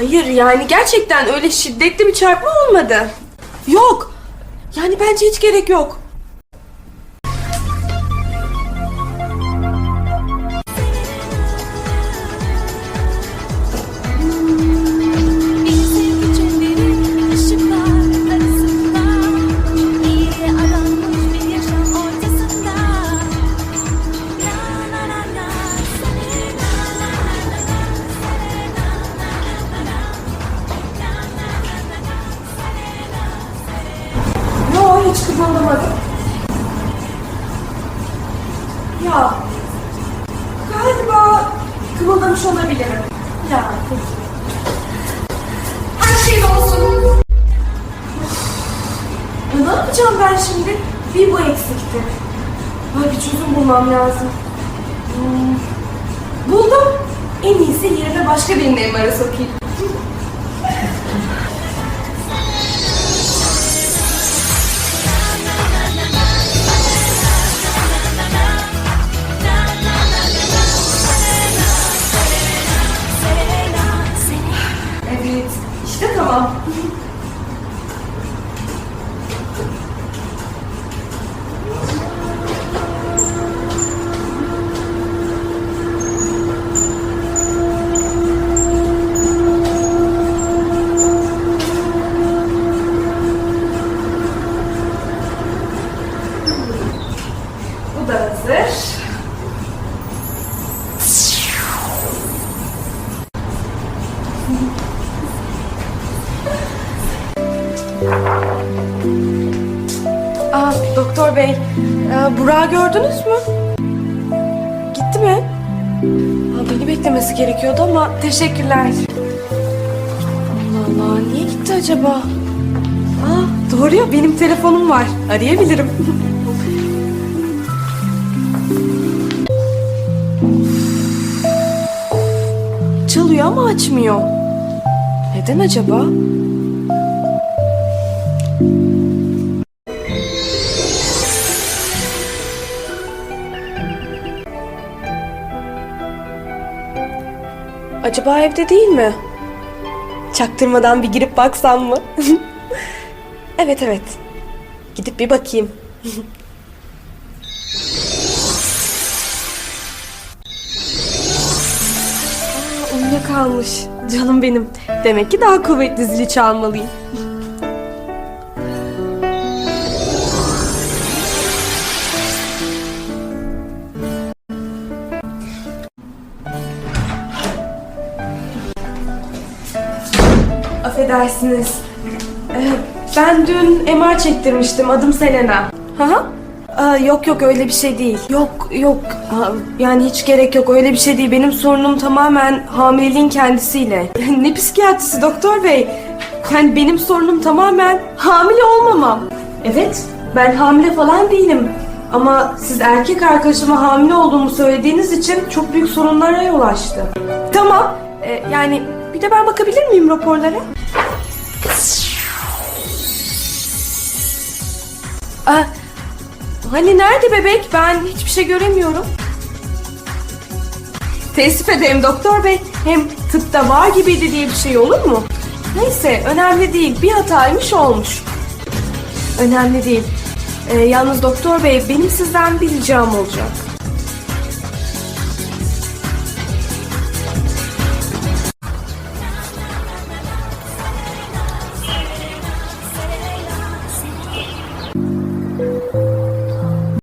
Hayır yani gerçekten öyle şiddetli bir çarpma olmadı. Yok. Yani bence hiç gerek yok. Kıpırdamadım. Ya galiba kımıldamış olabilirim. Ya peki. Her şey olsun. Ya ne yapacağım ben şimdi? Bir bu eksikti. Ay bir çözüm bulmam lazım. Hmm, Buldum. En iyisi yerine başka birinin MR'ı sokayım. Aa, doktor bey, e, Burak'ı gördünüz mü? Gitti mi? Aa, beni beklemesi gerekiyordu ama teşekkürler. Allah Allah, niye gitti acaba? Aa, doğru ya, benim telefonum var. Arayabilirim. Çalıyor ama açmıyor. Neden acaba? Acaba evde değil mi? Çaktırmadan bir girip baksam mı? evet evet. Gidip bir bakayım. Aa, uyuyakalmış. Canım benim. Demek ki daha kuvvetli zili çalmalıyım. Affedersiniz. Ee, ben dün MR çektirmiştim. Adım Selena. Hı hı. Aa, yok yok öyle bir şey değil. Yok yok. Aa, yani hiç gerek yok. Öyle bir şey değil. Benim sorunum tamamen hamileliğin kendisiyle. ne psikiyatrisi doktor bey? Yani benim sorunum tamamen hamile olmamam. Evet. Ben hamile falan değilim. Ama siz erkek arkadaşıma hamile olduğumu söylediğiniz için çok büyük sorunlara yol açtı. Tamam. Ee, yani bir de ben bakabilir miyim raporlara? Aa, hani nerede bebek? Ben hiçbir şey göremiyorum. Teessüf ederim doktor bey. Hem tıpta var gibiydi diye bir şey olur mu? Neyse önemli değil. Bir hataymış olmuş. Önemli değil. Ee, yalnız doktor bey benim sizden bir ricam olacak.